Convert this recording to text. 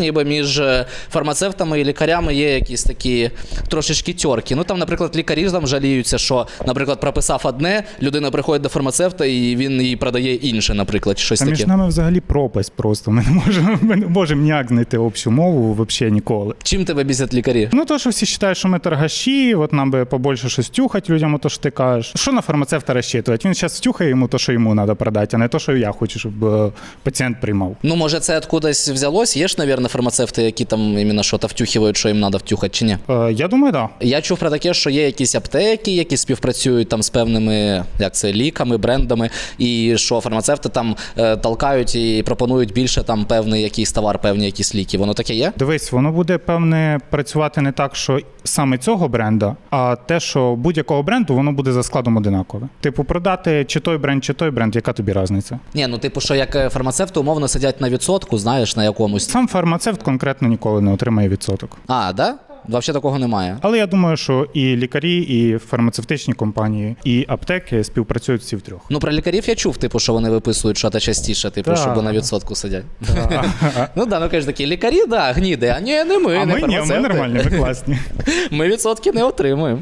Ніби між е, фармацевтами і лікарями є якісь такі трошечки тьорки. Ну там, наприклад, лікарі там жаліються, що, наприклад, прописав одне, людина приходить до фармацевта і він їй продає інше, наприклад, щось Та між нами взагалі пропасть просто. Ми не можемо, ми не можемо ніяк знайти общу мову взагалі ніколи. Чим тебе бісять лікарі? Ну, то, що всі вважають, що ми торгаші, от нам би побольше щось тюхати людям, то що ти кажеш. Що на фармацевта розчитувати? Він зараз втюхає йому то, що йому треба продати, а не то, що я хочу, щоб е, пацієнт приймав. Ну, може, це откудись взялось? Є ж, навірно, фармацевти, які там іменно що-то втюхивають, що їм треба втюхати, чи ні? Е, я думаю, так. Да. Я чув про таке, що є якісь аптеки, які співпрацюють там з певними як це, ліками, брендами, і що фармацевти там е, толкають і пропонують більше там певний якийсь товар, певні якісь ліки. Воно таке є? Дивись, воно буде певне працювати не так, що саме цього бренда, а те, що будь-якого бренду воно буде за складом одинакове. Типу, продати чи той бренд, чи той бренд, яка тобі різниця? Ні, ну типу, що як е, фармацевти умовно сидять на відсотку, знаєш, на якомусь. Сам фармацевт конкретно ніколи не отримає відсоток. А, да? Взагалі такого немає. Але я думаю, що і лікарі, і фармацевтичні компанії, і аптеки співпрацюють всі втрьох. Ну про лікарів я чув, типу, що вони виписують що-то частіше, типу, Да. щоб на відсотку сидять. Ну да, ну кажуть такі, лікарі, да, гніди, а ні, не ми, А не ми ні, ми нормальні, ми класні. Ми відсотки не отримуємо.